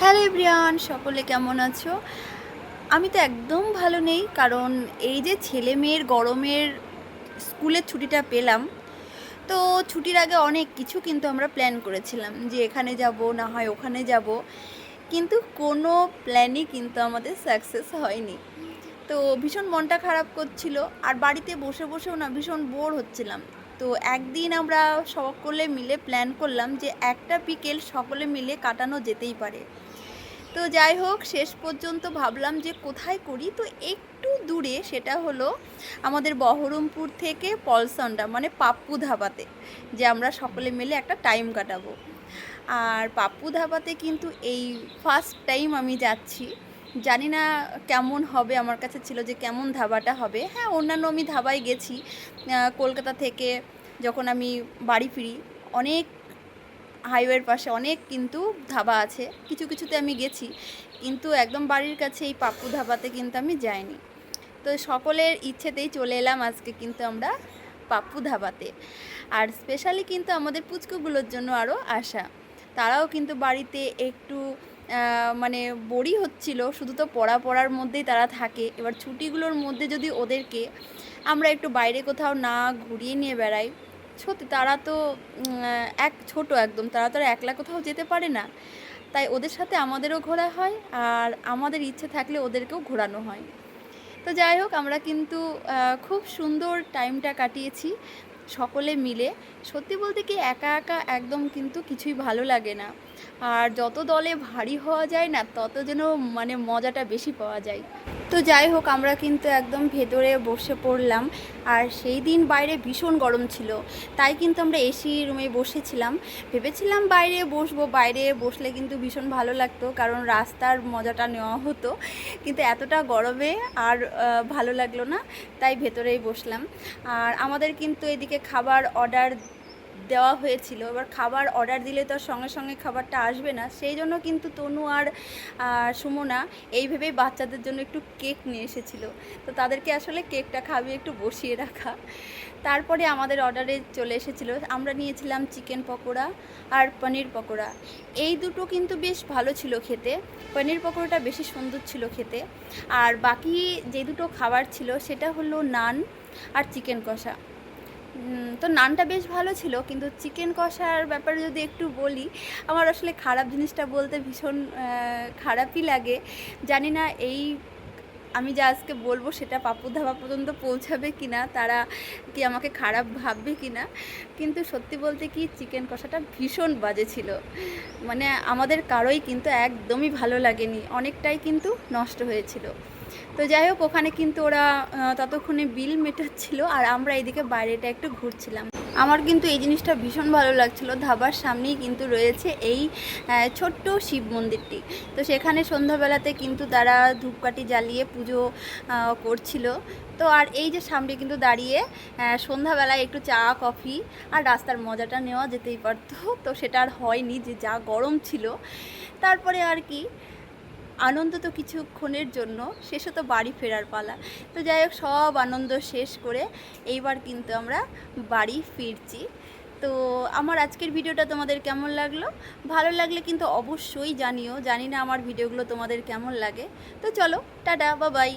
Hello everyone, সকলে কেমন আছো? আমি তো একদম ভালো নেই, কারণ এই যে ছেলে মেয়ের গরমের স্কুলের ছুটিটা পেলাম, তো ছুটির আগে অনেক কিছু কিন্তু আমরা প্ল্যান করেছিলাম, যে এখানে যাব, না হয় ওখানে যাব, কিন্তু কোনো প্ল্যানই কিন্তু আমাদের সাকসেস হয়নি। তো ভীষণ মনটা খারাপ করছিল, আর বাড়িতে বসে বসেও না, ভীষণ বোর হচ্ছিলাম। তো একদিন আমরা সকলে মিলে প্ল্যান করলাম যে একটা বিকেল সকলে মিলে কাটানো যেতেই পারে। তো যাই হোক, শেষ পর্যন্ত ভাবলাম যে কোথায় করি? তো একটু দূরে সেটা হলো আমাদের বহরমপুর থেকে পলসনটা মানে পাপ্পু ধাবাতে যে আমরা সকলে মিলে একটা টাইম কাটাবো। আর পাপ্পু ধাবাতে কিন্তু এই ফার্স্ট টাইম আমি যাচ্ছি। জানি না কেমন হবে, আমার কাছে ছিল যে কেমন ধাবাটা হবে। হ্যাঁ অন্যান্য আমি ধাবায় গেছি কলকাতা থেকে যখন আমি বাড়ি ফিরি, অনেক হাইওয়ের পাশে অনেক কিন্তু ধাবা আছে। কিছু কিছুতে আমি গেছি, কিন্তু একদম বাড়ির কাছে এই পাপ্পু ধাবাতে কিন্তু আমি যাইনি। তো সকলের ইচ্ছেতেই চলে এলাম আজকে কিন্তু আমরা পাপ্পু ধাবাতে। আর স্পেশালি কিন্তু আমাদের পুচকুগুলোর জন্য আরও আসা। তারাও কিন্তু বাড়িতে একটু মানে বড়ি হচ্ছিল, শুধু তো পড়া পড়ার মধ্যেই তারা থাকে। এবার ছুটিগুলোর মধ্যে যদি ওদেরকে আমরা একটু বাইরে কোথাও না ঘুরিয়ে নিয়ে বেড়াই সত্যি তারা তো এক ছোট একদম, তারা তো আর একলা কোথাও যেতে পারে না। তাই ওদের সাথে আমাদেরও ঘোরা হয় আর আমাদের ইচ্ছে থাকলে ওদেরকেও ঘোরানো হয়। তো যাই হোক, আমরা কিন্তু খুব সুন্দর টাইমটা কাটিয়েছি সকলে মিলে। সত্যি বলতে কি একা একা একদম কিন্তু কিছুই ভালো লাগে না। আর যত দলে ভারী হওয়া যায় না, তত যেন মানে মজাটা বেশি পাওয়া যায়। তো যাই হোক, আমরা কিন্তু একদম ভেতরে বসে পড়লাম। আর সেই দিন বাইরে ভীষণ গরম ছিল। তাই কিন্তু আমরা এসি রুমে বসেছিলাম। ভেবেছিলাম বাইরে বসবো। বাইরে বসলে কিন্তু ভীষণ ভালো লাগতো, কারণ রাস্তার মজাটা নেওয়া হতো। কিন্তু এতটা গরমে আর ভালো লাগল না। তাই ভেতরেই বসলাম। আর আমাদের কিন্তু এদিকে খাবার অর্ডার দেওয়া হয়েছিল। এবার খাবার অর্ডার দিলে তো সঙ্গে সঙ্গে খাবারটা আসবে না। সেই জন্য কিন্তু তনু আর সুমনা এই ভেবেই বাচ্চাদের জন্য একটু কেক নিয়ে এসেছিল। তো তাদেরকে আসলে কেকটা খাবিয়ে একটু বসিয়ে রাখা। তারপরে আমাদের অর্ডারে চলে এসেছিল। আমরা নিয়েছিলাম চিকেন পকোড়া আর পনির পকোড়া। এই দুটো কিন্তু বেশ ভালো ছিল খেতে। পনির পকোড়াটা বেশি সুন্দর ছিল খেতে। আর বাকি যে দুটো খাবার ছিল, সেটা হলো নান আর চিকেন কষা। তো নানটা বেশ ভালো ছিল, কিন্তু চিকেন কষার ব্যাপারে যদি একটু বলি, আমার আসলে খারাপ জিনিসটা বলতে ভীষণ খারাপই লাগে। জানি না এই আমি যা আজকে বলব সেটা পাপু ধাবা পর্যন্ত পৌঁছাবে কি না তারা কি আমাকে খারাপ ভাববে কি না কিন্তু সত্যি বলতে কি চিকেন কষাটা ভীষণ বাজে ছিল। মানে আমাদের কারোই কিন্তু একদমই ভালো লাগেনি, অনেকটাই কিন্তু নষ্ট হয়েছিল। তো যাই হোক, ওখানে কিন্তু ওরা ততক্ষণে বিল মেটাচ্ছিল আর আমরা এদিকে বাইরেটা একটু ঘুরছিলাম। আমার কিন্তু এই জিনিসটা ভীষণ ভালো লাগছিল। ধাবার সামনেই কিন্তু রয়েছে এই ছোট্ট শিব মন্দিরটি। তো সেখানে সন্ধ্যাবেলাতে কিন্তু তারা ধূপকাঠি জ্বালিয়ে পুজো করছিল। তো আর এই যে সামনে কিন্তু দাঁড়িয়ে সন্ধ্যাবেলায় একটু চা, কফি আর রাস্তার মজাটা নেওয়া যেতেই পারতো। তো সেটা আর হয়নি যে যা গরম ছিল। তারপরে আর কি আনন্দ তো কিছুক্ষণের জন্য, শেষে তো বাড়ি ফেরার পালা। তো যাই হোক, সব আনন্দ শেষ করে এইবার কিন্তু আমরা বাড়ি ফিরছি। তো আমার আজকের ভিডিওটা তোমাদের কেমন লাগল? ভালো লাগলে কিন্তু অবশ্যই জানিও। জানি না আমার ভিডিওগুলো তোমাদের কেমন লাগে। তো চলো, টাটা বা বাই